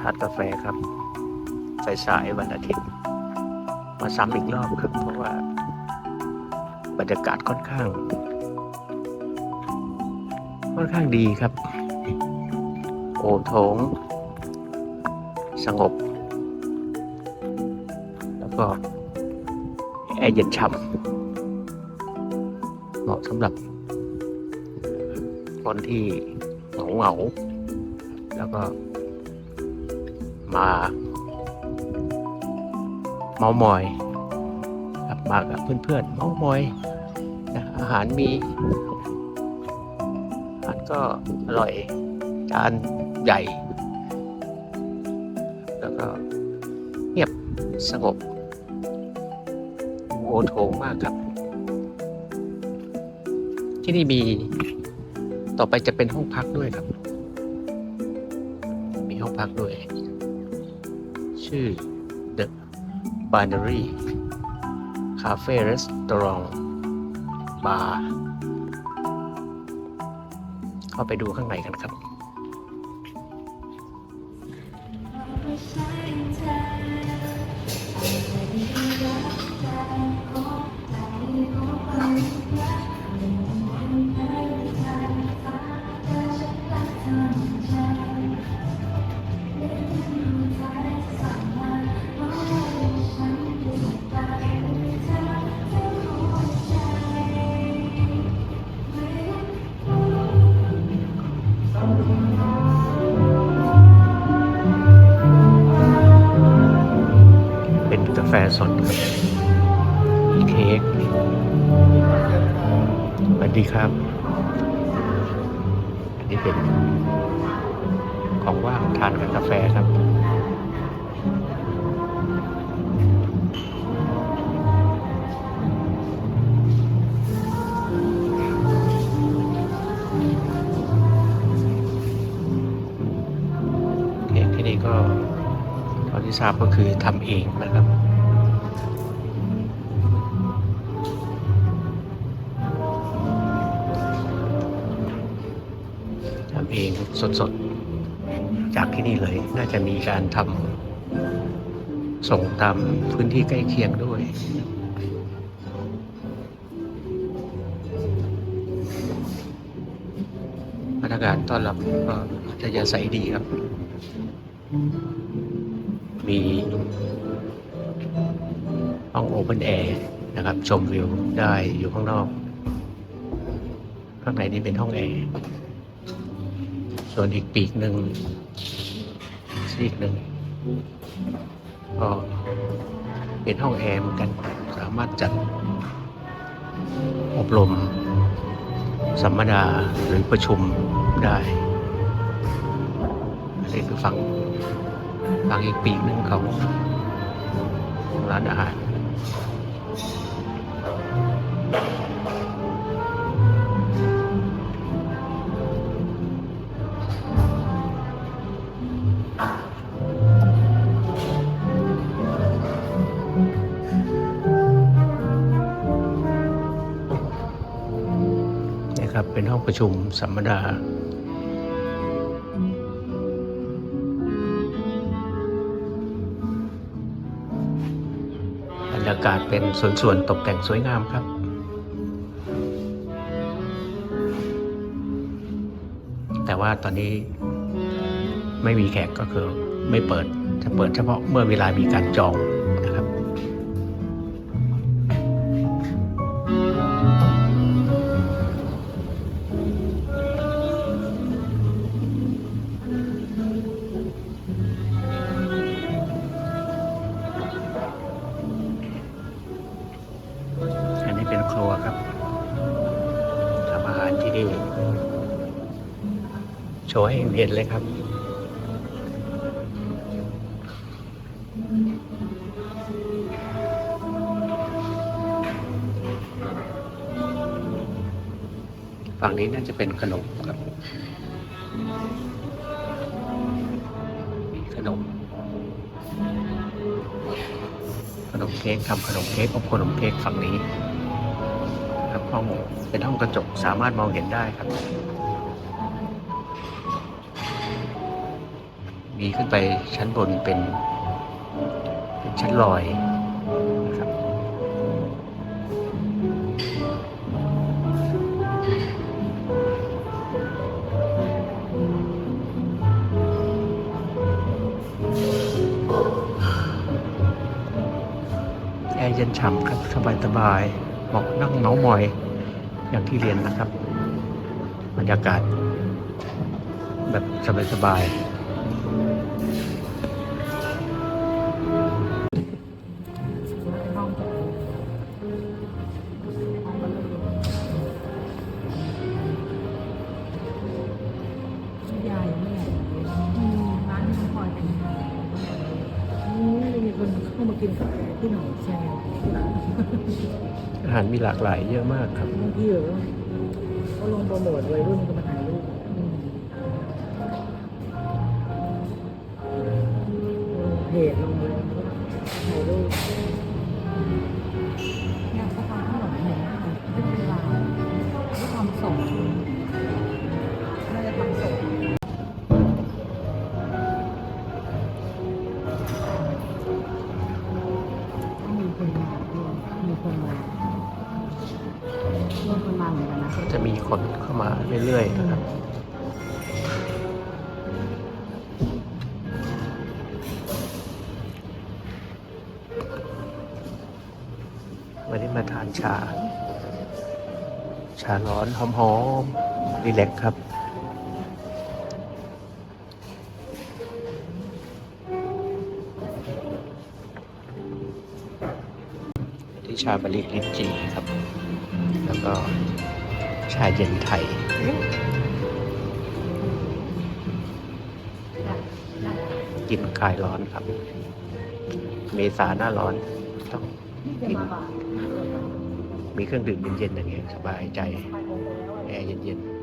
ทานกาแฟครับสายๆวันอาทิตย์ มาซ้ำอีกรอบครับ เพราะว่า บรรยากาศค่อนข้าง ค่อนข้างดีครับ โอโถง สงบ แล้วก็แอร์เย็นฉ่ำเหมาะสำหรับ คนที่เหงาเหงาแล้วก็ มาเมามอยครับมากับเพื่อนๆเมามอยนะอาหารมีอาหารก็อร่อยจานใหญ่ แล้วก็เงียบสงบโอโถงมากครับ ที่นี่มีต่อไปจะเป็นห้องพักด้วยครับ มีห้องพักด้วย ชื่อ The Binary Cafe Restaurant Bar เข้าไปดูข้างในกันครับ แฟสดเค้กสวัสดีครับ อันนี้เป็นของว่างทานกับกาแฟครับเค้กที่นี่ก็เท่าที่ทราบก็คือทำเองนะครับ ทำเองสดๆ จากที่นี่เลย น่าจะมีการทำส่งตามพื้นที่ใกล้เคียงด้วยพนักงานต้อนรับก็อัธยาศัยดีครับ มีห้องโอเพนแอร์นะครับ ชมวิวได้อยู่ข้างนอก ข้างในนี้เป็นห้องแอร์ ส่วนอีกปีกหนึ่งซีกหนึ่งก็เป็นห้องแอร์เหมือนกัน สามารถจัดอบรม สัมมนาหรือประชุมได้อันนี้คือฝั่งฝั่งอีกปีกหนึ่งของร้านอาหาร นะครับ เป็นห้องประชุมสัมมนาบรรยากาศเป็นส่วนๆตกแต่งสวยงามครับ แต่ว่าตอนนี้ไม่มีแขกก็คือไม่เปิดจะเปิดเฉพาะเมื่อเวลามีการจอง ว์ให้เห็นเลยครับ ฝั่งนี้น่าจะเป็นขนมครับ ขนม ขนมเค้กทำขนมเค้กอบขนมเค้กฝั่งนี้ครับห้องเป็นห้องกระจกสามารถมองเห็นได้ครับ มีขึ้นไปชั้นบนเป็น เป็นชั้นลอยนะครับแอร์เย็นฉ่ำครับ สบายสบายเหมาะนั่งเมาส์มอยอย่างที่เรียนนะครับ บรรยากาศแบบสบายๆ นกาแฟที่หนองแซวอาหารมีหลากหลายเยอะมากครับบางทีแบบว่าเขาลงโปรโมทวัยรุ่นก็มาถ่ายรูปอืมลงเพจลงเลย คนมามีคนมาเหมือนกันนะก็จะมีคนเข้ามาเรื่อยๆนะครับวันนี้มาทานชา ชาร้อนหอมๆรีแลกครับ ที่ชาบริลิจีครับ แล้วก็ชาเย็นไทย กินคลายร้อนครับ เมษาหน้าร้อนต้องกิน มีเครื่องดื่มเย็นๆอย่างเงี้ยสบายใจ แอร์เย็นๆ